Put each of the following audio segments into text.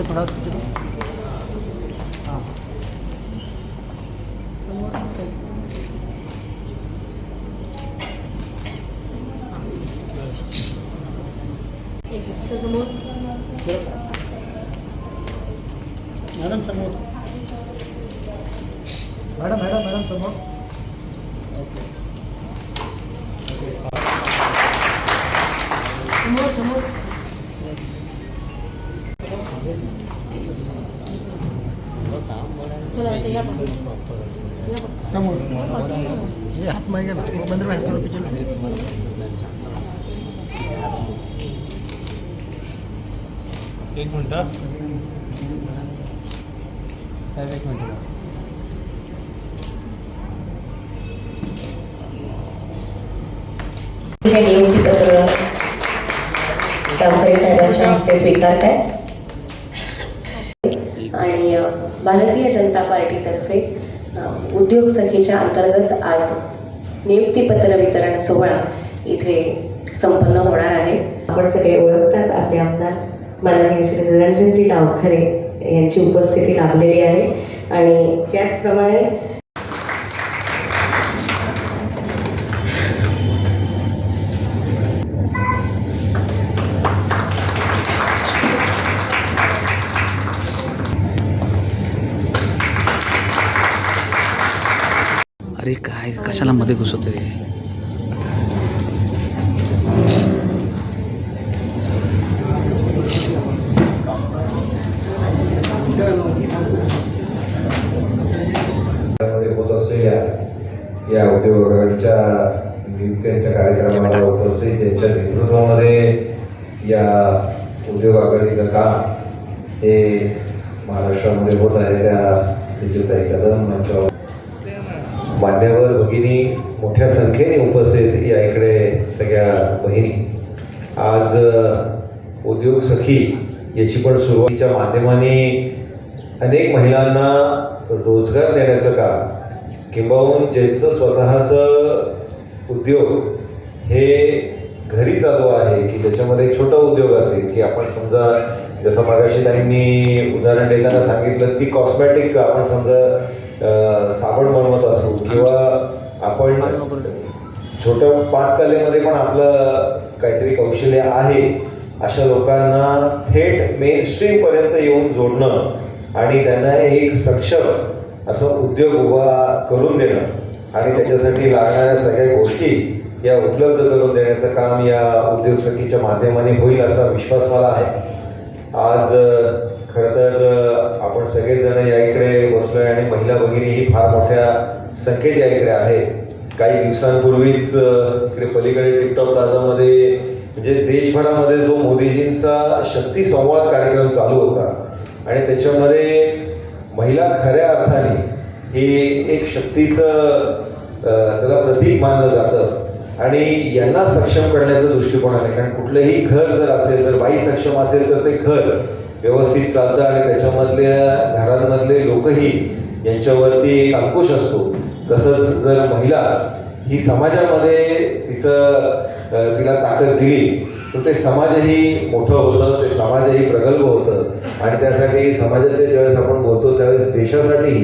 पुढे थोडा समोर मॅडम समोर. मॅडम मॅडम मॅडम समोर. ओके. हात मागे बंद एक मिनट. साहेब एक मिनट. हे साहेबांच्या हस्ते स्वीकारत आहे आणि भारतीय जनता पार्टीतर्फे उद्योग सखीच्या अंतर्गत आज नियुक्तीपत्र वितरण सोहळा इथे संपन्न होणार आहे. आपण सगळे ओळखताच आपले आमदार माननीय श्री निरंजनजी गावखरे यांची उपस्थिती लाभलेली आहे. आणि त्याचप्रमाणे अरे काय कशाला मध्ये घुसत रे होत असलेल्या या उद्योगांच्या नियुक्त्यांच्या कार्यक्रमाला उपस्थित त्यांच्या नेतृत्वामध्ये या उद्योग आघाडीचं काम हे महाराष्ट्रामध्ये होत आहे. त्या विजयताई कदम यांच्या मान्यवर भगिनी मोठ्या संख्येने उपस्थित या इकडे सगळ्या बहिणी. आज उद्योग सखी याची पण सुरुवातीच्या माध्यमाने अनेक महिलांना रोजगार देण्याचं काम किंबहुन ज्यांचं स्वतःचं उद्योग हे घरी चालू आहे की ज्याच्यामध्ये एक छोटा उद्योग असेल की आपण समजा जसं मागाशी ताईंनी उदाहरण देताना सांगितलं की कॉस्मॅटिकचं आपण समजा साबण बनवत असू किंवा आपण छोट्या पाककलेमध्ये पण आपलं काहीतरी कौशल्य आहे अशा लोकांना थेट मेन स्ट्रीम पर्यंत येऊन जोडणं आणि त्यांना एक सक्षम असं उद्योग उभा करून देणं आणि त्याच्यासाठी लागणाऱ्या सगळ्या गोष्टी या उपलब्ध करून देण्याचं काम या उद्योग सखीच्या माध्यमाने होईल असा विश्वास मला आहे. आज खरं तर आपण सगळेजण या इकडे बसलोय आणि महिला भगिनी ही फार मोठ्या संख्येत या इकडे आहे काही दिवसांपूर्वीच इकडे पलीकडे टिकटॉक प्लाझामध्ये म्हणजे देशभरामध्ये जो मोदीजींचा शक्ती संवाद कार्यक्रम चालू होता. आणि त्याच्यामध्ये महिला खऱ्या अर्थाने ही एक शक्तीचं त्याला प्रतीक मानलं जातं. आणि यांना सक्षम करण्याचा दृष्टिकोन आहे कारण कुठलंही घर जर असेल तर बाई सक्षम असेल तर ते घर व्यवस्थित चालतं आणि त्याच्यामधल्या घरांमधले लोकही यांच्यावरती एक अंकुश असतो. तसंच जर महिला ही समाजामध्ये तिचं तिला ताकद दिली तर ते समाजही मोठं होतं ते समाजही प्रगल्भ होतं. आणि त्यासाठी समाजाचे ज्यावेळेस आपण बोलतो त्यावेळेस देशासाठी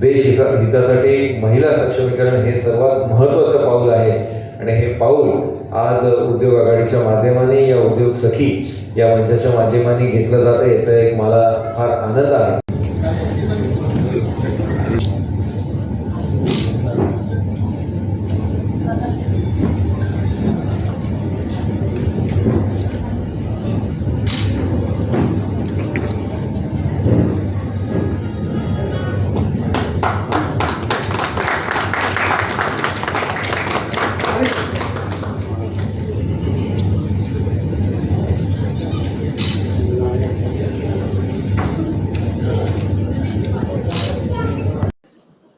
देश हिता हितासाठी महिला सक्षमीकरण हे सर्वात महत्त्वाचं पाऊल आहे. आणि हे पाऊल आज उद्योग आघाडीच्या माध्यमाने या उद्योग सखी या मंचाच्या माध्यमाने घेतलं जातं. याचा एक मला फार आनंद आहे.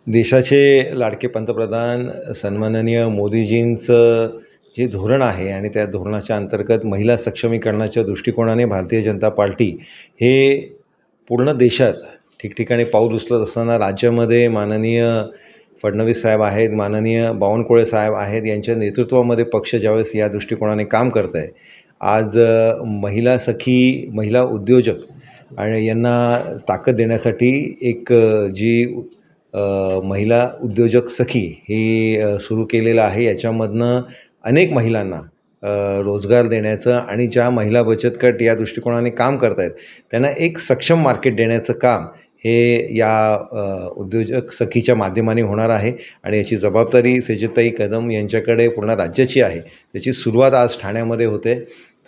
देशाचे लाडके पंतप्रधान सन्माननीय मोदीजींचं जे धोरण आहे आणि त्या धोरणाच्या अंतर्गत महिला सक्षमीकरणाच्या दृष्टिकोनाने भारतीय जनता पार्टी हे पूर्ण देशात ठिकठिकाणी पाऊल उचलत असताना राज्यामध्ये माननीय फडणवीस साहेब आहेत माननीय बावनकुळे साहेब आहेत यांच्या नेतृत्वामध्ये पक्ष ज्यावेळेस या दृष्टिकोनाने काम करत आहे आज महिला सखी महिला उद्योजक आणि यांना ताकद देण्यासाठी एक जी महिला उद्योजक सखी ही सुरू केलेलं आहे. याच्यामधनं अनेक महिलांना रोजगार देण्याचं आणि ज्या महिला बचत गट या दृष्टिकोनाने काम करत आहेत त्यांना एक सक्षम मार्केट देण्याचं काम हे या उद्योजक सखीच्या माध्यमाने होणार आहे. आणि याची जबाबदारी सेजताई कदम यांच्याकडे पूर्ण राज्याची आहे. त्याची सुरुवात आज ठाण्यामध्ये होते.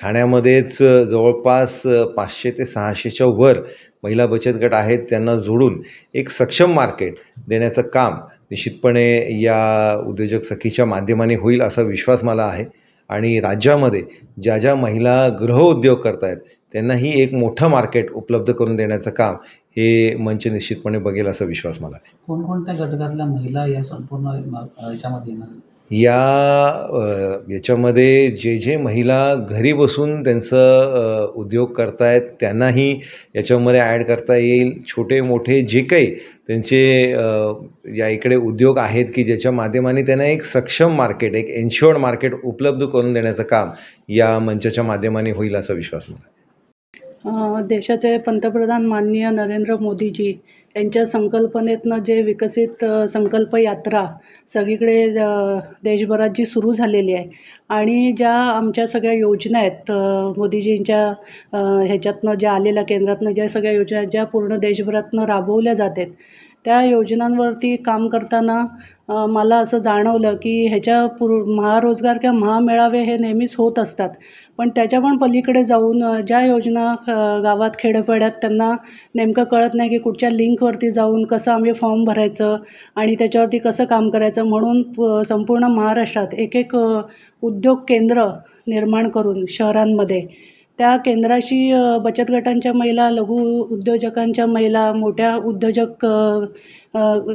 ठाण्यामध्येच जवळपास पाचशे ते सहाशेच्या वर महिला बचत गट आहेत त्यांना जोडून एक सक्षम मार्केट देण्याचं काम निश्चितपणे या उद्योजक सखीच्या माध्यमाने होईल असा विश्वास मला आहे. आणि राज्यामध्ये ज्या ज्या महिला गृहउद्योग करत आहेत त्यांनाही एक मोठं मार्केट उपलब्ध करून देण्याचं काम हे मंच निश्चितपणे बघेल असा विश्वास मला आहे. कोणकोणत्या घटकातल्या महिला या संपूर्ण याच्यामध्ये येणार या याच्यामध्ये जे जे महिला घरी बसून त्यांचं उद्योग उद्योग करतायत त्यांनाही याच्यामध्ये ॲड करता येईल छोटे मोठे जे काही त्यांचे या इकडे उद्योग आहेत की ज्याच्या माध्यमाने त्यांना एक सक्षम मार्केट एक एन्श्युअर्ड मार्केट उपलब्ध करून देण्याचं काम या मंचाच्या माध्यमाने होईल असा विश्वास मला आहे. देशाचे पंतप्रधान माननीय नरेंद्र मोदीजी यांच्या संकल्पनेतनं जे विकसित संकल्प यात्रा सगळीकडे देशभरात जी सुरू झालेली आहे आणि ज्या आमच्या सगळ्या योजना आहेत मोदीजींच्या ह्याच्यातनं ज्या आलेल्या केंद्रातनं ज्या सगळ्या योजना आहेत, ज्या पूर्ण देशभरातनं राबवल्या जात आहेत त्या योजनांवरती काम करताना मला असं जाणवलं की ह्याच्या पूर महारोजगार किंवा महामेळावे हे नेहमीच होत असतात. पण त्याच्या पण पलीकडे जाऊन ज्या योजना गावात खेड्यापाड्यात त्यांना नेमकं कळत नाही की कुठच्या लिंकवरती जाऊन कसं आम्ही फॉर्म भरायचं आणि त्याच्यावरती कसं काम करायचं म्हणून प संपूर्ण महाराष्ट्रात एक एक उद्योग केंद्र निर्माण करून शहरांमध्ये. त्या केंद्राशी बचत गटांच्या महिला लघु उद्योजकांच्या महिला मोठ्या उद्योजक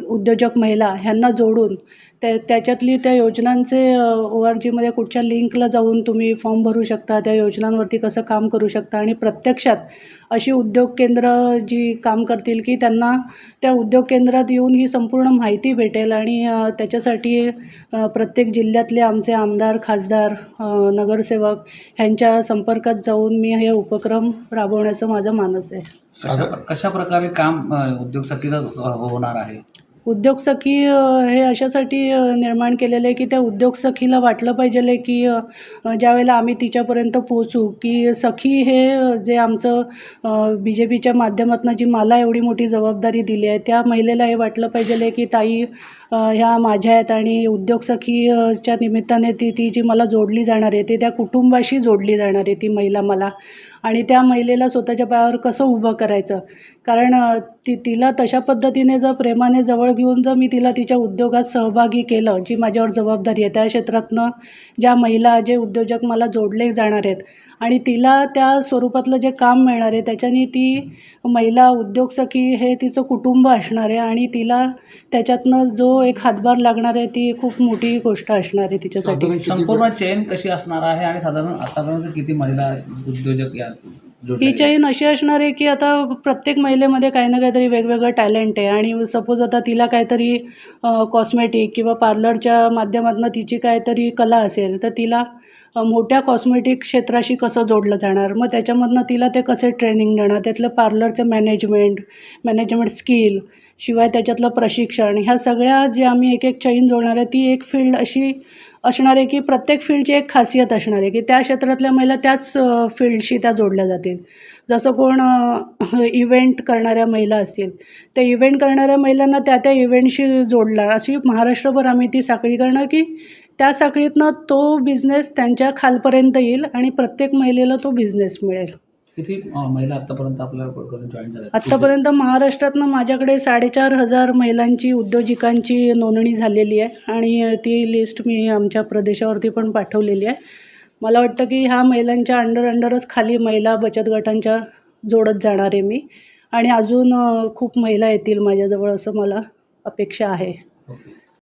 उद्योजक महिला ह्यांना जोडून त्या त्याच्यातली त्या योजनांचे ओ आर जीमध्ये कुठच्या लिंकला जाऊन तुम्ही फॉर्म भरू शकता त्या योजनांवरती कसं काम करू शकता आणि प्रत्यक्षात अशी उद्योग केंद्र जी काम करतील की त्यांना त्या उद्योग केंद्रात येऊन ही संपूर्ण माहिती भेटेल आणि त्याच्यासाठी प्रत्येक जिल्ह्यातले आमचे आमदार खासदार नगरसेवक ह्यांच्या संपर्कात जाऊन मी हे उपक्रम राबवण्याचं माझं मानस आहे. कशा कशा प्रकारे काम उद्योगसाठी उद्योग होणार आहे? उद्योग सखी हे अशासाठी निर्माण केलेलं आहे की त्या उद्योग सखीला वाटलं पाहिजे की ज्यावेळेला आम्ही तिच्यापर्यंत पोहोचू की सखी हे जे आमचं बी जे पीच्या माध्यमातून जी मला एवढी मोठी जबाबदारी दिली आहे त्या महिलेला हे वाटलं पाहिजे की ताई ह्या माझ्या आहेत आणि उद्योग निमित्ताने ती ती जी मला जोडली जाणार आहे ती त्या कुटुंबाशी जोडली जाणार आहे ती महिला मला. आणि त्या महिलेला स्वतःच्या पायावर कसं उभं करायचं? कारण ती तिला तशा पद्धतीने जर प्रेमाने जवळ घेऊन जर मी तिला तिच्या उद्योगात सहभागी केलं जी माझ्यावर जबाबदारी आहे त्या क्षेत्रातनं ज्या महिला जे उद्योजक मला जोडले जाणार आहेत आणि तिला त्या स्वरूपातलं जे काम मिळणार आहे त्याच्याने ती महिला उद्योग सखी हे तिचं कुटुंब असणार आहे आणि तिला त्याच्यातनं जो एक हातभार लागणार आहे ती खूप मोठी गोष्ट असणार आहे तिच्यासाठी. संपूर्ण चेन कशी असणार आहे आणि साधारण आतापर्यंत किती महिला उद्योजक या ही चैन अशी असणार आहे की आता प्रत्येक महिलेमध्ये काही ना काहीतरी वेगवेगळं टॅलेंट आहे. आणि सपोज आता तिला काहीतरी कॉस्मेटिक किंवा पार्लरच्या माध्यमातून तिची काहीतरी कला असेल तर तिला मोठ्या कॉस्मेटिक क्षेत्राशी कसं जोडलं जाणार? मग त्याच्यामधनं तिला ते कसे ट्रेनिंग देणार? त्यातलं पार्लरचं मॅनेजमेंट मॅनेजमेंट स्किल शिवाय त्याच्यातलं प्रशिक्षण ह्या सगळ्या जे आम्ही एक एक चैन जोडणार आहे ती एक फील्ड अशी असणार आहे की प्रत्येक फील्डची एक खासियत असणार आहे की त्या क्षेत्रातल्या महिला त्याच फील्डशी त्या जोडल्या जातील. जसं कोण इव्हेंट करणाऱ्या महिला असतील त्या इव्हेंट करणाऱ्या महिलांना त्या त्या इव्हेंटशी जोडला. अशी महाराष्ट्रभर आम्ही ती साखळी करणार की त्या साखळीतनं तो बिझनेस त्यांच्या खालपर्यंत येईल आणि प्रत्येक महिलेला तो बिझनेस मिळेल. किती महिला आतापर्यंत आपल्याकडे जॉईन झाल्या? आत्तापर्यंत महाराष्ट्रातनं माझ्याकडे साडेचार हजार महिलांची उद्योजिकांची नोंदणी झालेली आहे आणि ती लिस्ट मी आमच्या प्रदेशावरती पण पाठवलेली आहे. मला वाटतं की ह्या महिलांच्या अंडर अंडरच खाली महिला बचत गटांच्या जोडत जाणार आहे मी. आणि अजून खूप महिला येतील माझ्याजवळ असं मला अपेक्षा आहे. ओके.